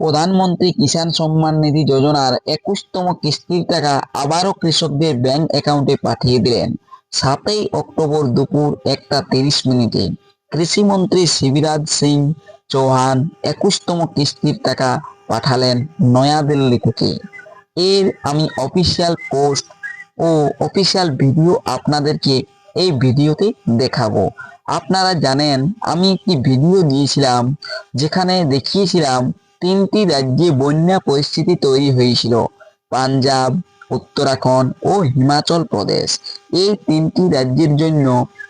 প্রধানমন্ত্রী কিষাণ সম্মান নিধি যোজনার একুশতম কিস্তির টাকা আবারও কৃষকদের ব্যাংক অ্যাকাউন্টে পাঠিয়ে দিলেন। সাতই অক্টোবর দুপুর একটা তিরিশ মিনিটে কৃষিমন্ত্রী শিবিরাজ সিং চৌহান একুশতম কিস্তির টাকা পাঠালেন নয়াদিল্লি থেকে। এর আমি অফিসিয়াল পোস্ট ও অফিসিয়াল ভিডিও আপনাদেরকে এই ভিডিওতে দেখাবো। আপনারা জানেন, আমি একটি ভিডিও দিয়েছিলাম যেখানে দেখিয়েছিলাম তিনটি রাজ্যে বন্যা পরিস্থিতি তৈরি হয়েছিল। পাঞ্জাব, উত্তরাখণ্ড ও হিমাচল প্রদেশ। এই তিনটি রাজ্যের জন্য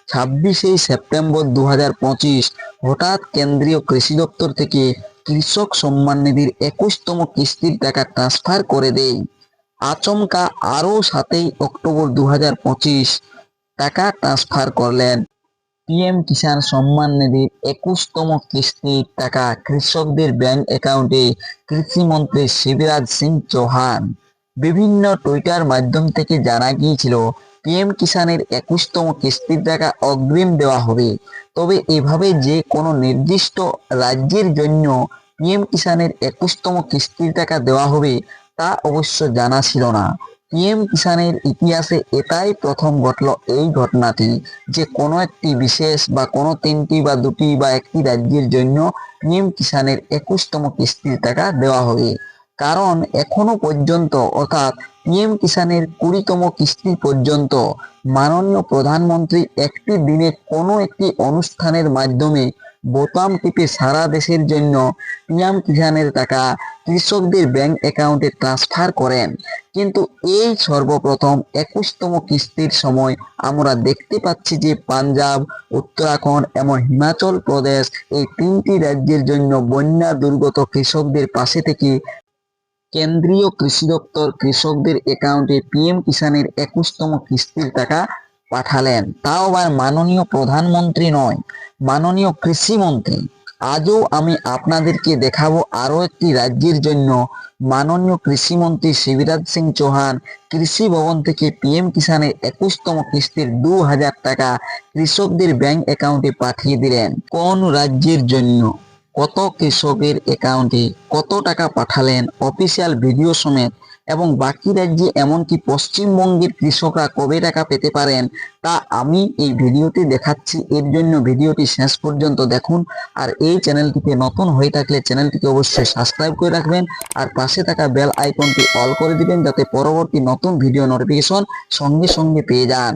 ছাব্বিশে সেপ্টেম্বর দু হাজার পঁচিশ হঠাৎ কেন্দ্রীয় কৃষি দপ্তর থেকে কৃষক সম্মান নিধির একুশতম কিস্তির টাকা ট্রান্সফার করে দেয়। আচমকা আরও সাতই অক্টোবর দু হাজার পঁচিশ টাকা ট্রান্সফার করলেন। পিএম কিষাণ সম্মান নিধির একুশতম কিস্তির টাকা কৃষকদের ব্যাংক অ্যাকাউন্টে কৃষিমন্ত্রী শিবরাজ সিং চৌহান। বিভিন্ন টুইটার মাধ্যম থেকে জানা গিয়েছিল পিএম কিষাণের একুশতম কিস্তির টাকা অগ্রিম দেওয়া হবে। তবে এভাবে যে কোনো নির্দিষ্ট রাজ্যের জন্য পিএম কিষাণের একুশতম কিস্তির টাকা দেওয়া হবে তা অবশ্য জানা ছিল না। পিএম কিষাণের ইতিহাসে এটাই প্রথম ঘটল এই ঘটনাটি যে কোনো একটি বিশেষ বা কোনো তিনটি বা দুটি বা একটি রাজ্যের জন্য পিএম কিষাণের একুশতম কিস্তির টাকা দেওয়া হবে। কারণ এখনও পর্যন্ত অর্থাৎ পিএম কিষাণের কুড়িতম কিস্তি পর্যন্ত মাননীয় প্রধানমন্ত্রী একটি দিনে কোনো একটি অনুষ্ঠানের মাধ্যমে বোতাম টিপে সারা দেশের জন্য পিএম কিষাণের টাকা কৃষকদের ব্যাংক অ্যাকাউন্টে ট্রান্সফার করেন। কিন্তু এই সর্বপ্রথম একুশতম কিস্তির সময় আমরা দেখতে পাচ্ছি যে পাঞ্জাব, উত্তরাখণ্ড এবং হিমাচল প্রদেশ এই তিনটি রাজ্যের জন্য বন্যা দুর্গত কৃষকদের পাশে থেকে কেন্দ্রীয় কৃষি দপ্তর কৃষকদের অ্যাকাউন্টে পিএম কিষাণের একুশতম কিস্তির টাকা পাঠালেন। তাও আবার মাননীয় প্রধানমন্ত্রী নয়, মাননীয় কৃষিমন্ত্রী আজও আমি আপনাদেরকে দেখাবো আরও একটি রাজ্যের জন্য মাননীয় কৃষিমন্ত্রী শিবরাজ সিং চৌহান কৃষি ভবন থেকে পিএম কিষাণের একুশতম কিস্তির দু হাজার টাকা কৃষকদের ব্যাংক অ্যাকাউন্টে পাঠিয়ে দিলেন। কোন রাজ্যের জন্য? কত কৃষকের অ্যাকাউন্টে কত টাকা পাঠালেন? অফিসিয়াল ভিডিও সমেত এবং বাকি রাজ্যে এমনকি পশ্চিমবঙ্গের কৃষকরা কবে টাকা পেতে পারেন, তা আমি এই ভিডিওতে দেখাচ্ছি। এর জন্য ভিডিওটি শেষ পর্যন্ত দেখুন আর এই চ্যানেলটিতে নতুন হয়ে থাকলে চ্যানেলটিকে অবশ্যই সাবস্ক্রাইব করে রাখবেন আর পাশে থাকা বেল আইকনটি অল করে দিবেন যাতে পরবর্তী নতুন ভিডিও নোটিফিকেশন সঙ্গে সঙ্গে পেয়ে যান।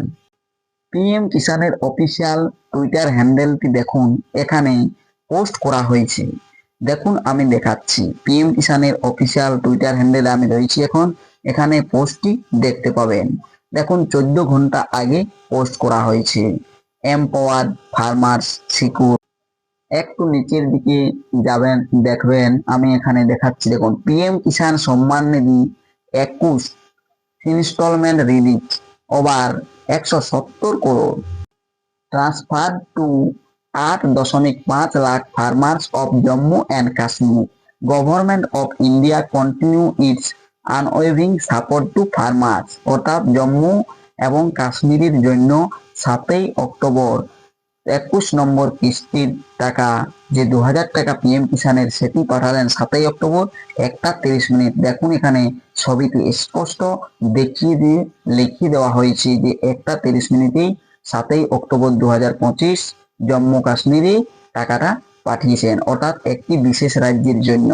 পিএম কিষানের অফিসিয়াল টুইটার হ্যান্ডেলটি দেখুন। এখানে পোস্ট করা হয়েছে। দেখুন, আমি দেখাচ্ছি। পিএম কিষানের অফিসিয়াল টুইটার হ্যান্ডেলে আমি রয়েছি এখন। এখানে পোস্টটি দেখতে পাবেন। দেখুন, চোদ্দ ঘণ্টা আগে পোস্ট করা হয়েছে। এমপাওয়ার ফার্মার্স সিকিউর একটু নিচের দিকে যাবেন, দেখবেন, আমি এখানে দেখাচ্ছি। দেখুন, পিএম কিষান সম্মান নিধি একুশ ইনস্টলমেন্ট রিলিজ ওভার একশো সত্তর করোড় ট্রান্সফার টু আট দশমিক পাঁচ lakh farmers of Jammu and Kashmir government of India continue its আনওয়েভিং support to farmers অর্থাৎ জম্মু এবং কাশ্মীরের জন্য সাতই অক্টোবর একুশ নম্বর কিস্তির টাকা, যে দু হাজার টাকা পিএম কিষানের সেটি পাঠালেন সাতই অক্টোবর, একটা তিরিশ মিনিট। দেখুন এখানে ছবিটি স্পষ্ট দেখিয়ে দিয়ে, লিখিয়ে দেওয়া হয়েছে যে একটা তিরিশ মিনিটেই সাতই অক্টোবর দু হাজার পঁচিশ জম্মু কাশ্মীরে টাকাটা পাঠিয়েছেন। অর্থাৎ একটি বিশেষ রাজ্যের জন্য।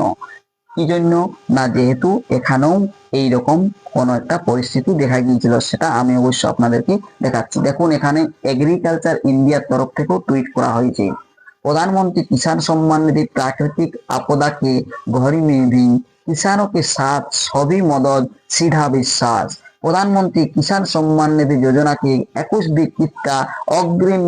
কি জন্য? না, যেহেতু এখানেও এই রকম কোনো একটা পরিস্থিতি দেখা গিয়েছিল, সেটা আমি অবশ্য আপনাদেরকে দেখাচ্ছি। দেখুন, এখানে এগ্রিকালচার ইন্ডিয়ার তরফ থেকেও টুইট করা হয়েছে। প্রধানমন্ত্রী কিষাণ সম্মান নিধি প্রাকৃতিক আপদাকে ঘরে নিধি কিষাণও কে সাথ সবই মদত সিধা বিশ্বাস। প্রধানমন্ত্রী কিষাণ সম্মান নিধি যোজনাকে একুশ বিক্ষিপ্তা অগ্রিম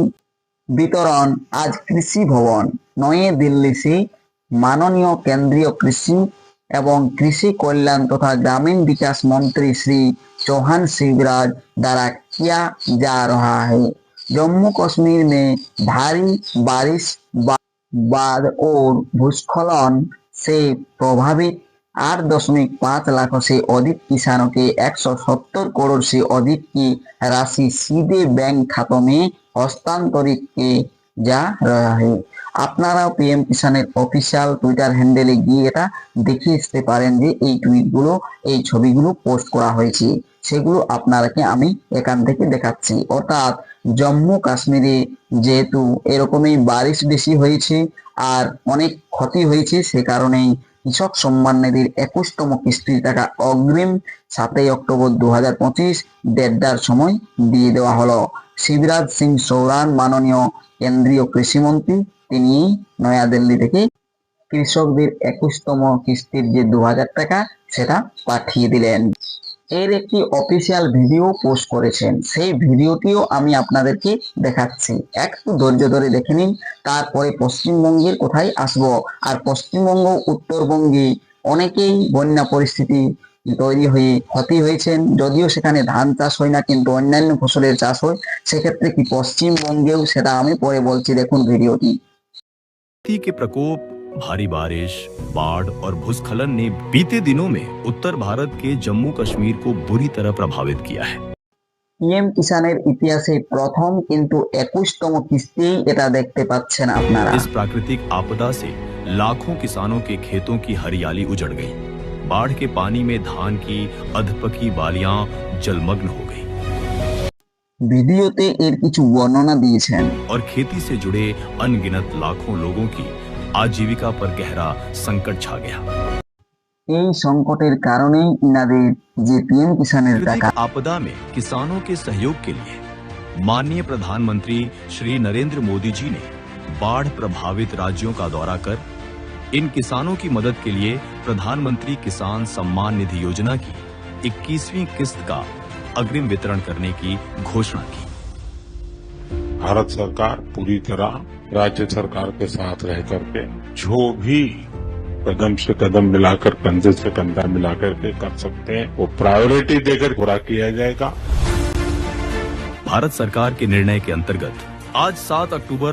एकुश किस्त का अग्रिम वितरण आज कृषि भवन नई दिल्ली से माननीय केंद्रीय कृषि एवं कृषि कल्याण तथा ग्रामीण विकास मंत्री श्री चौहान शिवराज द्वारा किया जा रहा है जम्मू कश्मीर में भारी बारिश बा- बाद और भूस्खलन से प्रभावित आठ दशमिक पाँच लाख से अधिक किसानों के एक सौ सत्तर करोड़ से अधिक की राशि सीधे बैंक खातों में হস্তান্তরিতকে যা রহে। আপনারাও পিএম কিষানের অফিসিয়াল টুইটার হ্যান্ডেলে গিয়ে এটা দেখে আসতে পারেন যে এই টুইটগুলো এই ছবিগুলো পোস্ট করা হয়েছে। সেগুলো আপনারাকে আমি এখান থেকে দেখাচ্ছি। অর্থাৎ জম্মু কাশ্মীরে যেহেতু এরকমই বারিশ বেশি হয়েছে আর অনেক ক্ষতি হয়েছে, সে কারণেই কৃষক সম্মান নিধির একুশতম কিস্তির টাকা অগ্রিম সাতই অক্টোবর দু হাজার পঁচিশ দেড়টার সময় দিয়ে দেওয়া হলো। শিবরাজ সিং চৌহান, মাননীয় কেন্দ্রীয় কৃষিমন্ত্রী, তিনি নয়াদিল্লি থেকে কৃষকদের একুশতম কিস্তির যে দু হাজার টাকা, সেটা পাঠিয়ে দিলেন। এর একটি অফিসিয়াল ভিডিও পোস্ট করেছেন। সেই ভিডিওটিও আমি আপনাদেরকে দেখাচ্ছি। একটু ধৈর্য ধরে দেখে নিন, তারপরে পশ্চিমবঙ্গের কোথায় আসব? আর পশ্চিমবঙ্গ, উত্তরবঙ্গে অনেকেই বন্যা পরিস্থিতি তৈরি হয়ে ক্ষতি হয়েছেন যদিও সেখানে ধান চাষ হয় না কিন্তু অন্যান্য ফসলের চাষ হয় সেক্ষেত্রে কি পশ্চিমবঙ্গেও সেটা আমি পরে বলছি দেখুন ভিডিওটি ती के प्रकोप भारी बारिश बाढ़ और भूस्खलन ने बीते दिनों में उत्तर भारत के जम्मू कश्मीर को बुरी तरह प्रभावित किया है পিএম কিষানের ইতিহাসে প্রথম কিন্তু একুশতম কিস্তি এটা দেখতে পাচ্ছেন আপনারা इस प्राकृतिक आपदा से लाखों किसानों के खेतों की हरियाली उजड़ गई बाढ़ के पानी में धान की अधपकी बालियां जलमग्न हो गई ভিডিওতে এর কিছু বর্ণনা দিয়েছেন और खेती से जुड़े अनगिनत लाखों लोगों की आजीविका पर गहरा संकट छा गया এই সংকটের কারণেই ইনাদের যে পিএম কিষানের টাকা प्राकृतिक आपदा में किसानों के सहयोग के लिए माननीय प्रधानमंत्री श्री नरेंद्र मोदी जी ने बाढ़ प्रभावित राज्यों का दौरा कर इन किसानों की मदद के लिए प्रधानमंत्री किसान सम्मान निधि योजना की 21वीं किस्त का अग्रिम वितरण करने की घोषणा की। भारत सरकार पूरी तरह राज्य सरकार के साथ रह करके जो भी कदम से कदम मिलाकर कंधे से कंधा मिलाकर के कर सकते हैं वो प्रायोरिटी देकर पूरा किया जाएगा। भारत सरकार के निर्णय के अंतर्गत आज 7 अक्टूबर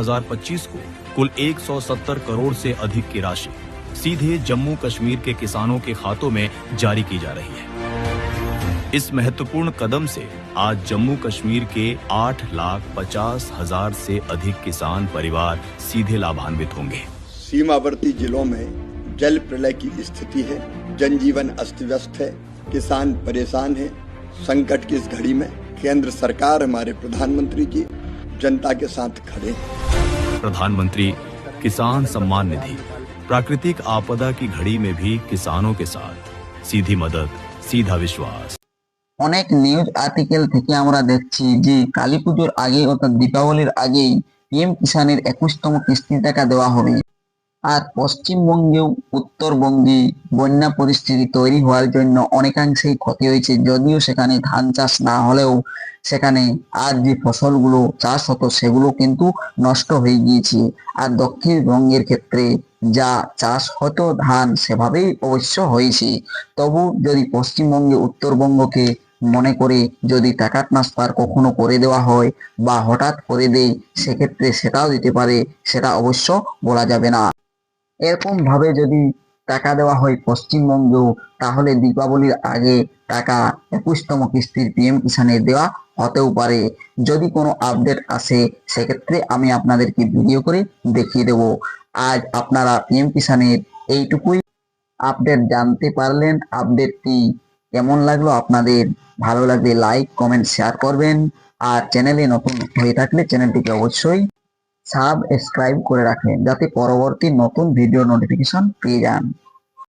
2025 को कुल 170 करोड़ से अधिक की राशि सीधे जम्मू कश्मीर के किसानों के खातों में जारी की जा रही है। इस महत्वपूर्ण कदम से आज जम्मू कश्मीर के आठ लाख पचास हज़ार से अधिक किसान परिवार सीधे लाभान्वित होंगे। सीमावर्ती जिलों में जल प्रलय की स्थिति है, जनजीवन अस्त व्यस्त है, किसान परेशान है। संकट की इस घड़ी में केंद्र सरकार हमारे प्रधानमंत्री जी जनता के साथ खड़े हैं। प्रधानमंत्री किसान सम्मान निधि प्राकृतिक आपदा की घड़ी में भी किसानों के साथ सीधी मदद सीधा विश्वास অনেক নিউজ আর্টিকেল থেকে আমরা দেখছি যে কালী পুজোর আগে অর্থাৎ দীপাবলির আগেই পিএম কিষানের একুশতম কিস্তির টাকা দেওয়া হবে আর পশ্চিমবঙ্গেও উত্তরবঙ্গে বন্যা পরিস্থিতি তৈরি হওয়ার জন্য অনেকাংশেই ক্ষতি হয়েছে। যদিও সেখানে ধান চাষ না হলেও সেখানে আর যে ফসলগুলো চাষ হতো সেগুলো কিন্তু নষ্ট হয়ে গিয়েছে। আর দক্ষিণবঙ্গের ক্ষেত্রে যা চাষ হতো ধান সেভাবেই অবশ্য হয়েছে। তবু যদি পশ্চিমবঙ্গে উত্তরবঙ্গকে মনে করে যদি টাকা ট্রান্সফার কখনো করে দেওয়া হয় বা হঠাৎ করে দেয়, সেক্ষেত্রে সেটাও দিতে পারে, সেটা অবশ্য বলা যাবে না। এরকম ভাবে যদি টাকা দেওয়া হয় পশ্চিমবঙ্গ, তাহলে দীপাবলির আগে টাকা একুশতম কিস্তির পিএম কিষানে দেওয়া হতেও পারে। যদি কোনো আপডেট আসে, সেক্ষেত্রে আমি আপনাদেরকে ভিডিও করে দেখিয়ে দেব। আজ আপনারা পিএম কিষানের এইটুকুই আপডেট জানতে পারলেন। আপডেটটি কেমন লাগল আপনাদের? ভালো লাগলে লাইক কমেন্ট শেয়ার করবেন। আর চ্যানেলে নতুন হয়ে থাকলে চ্যানেলটিকে অবশ্যই সাবস্ক্রাইব করে রাখেন যাতে পরবর্তী নতুন ভিডিও নোটিফিকেশন পেয়ে যান।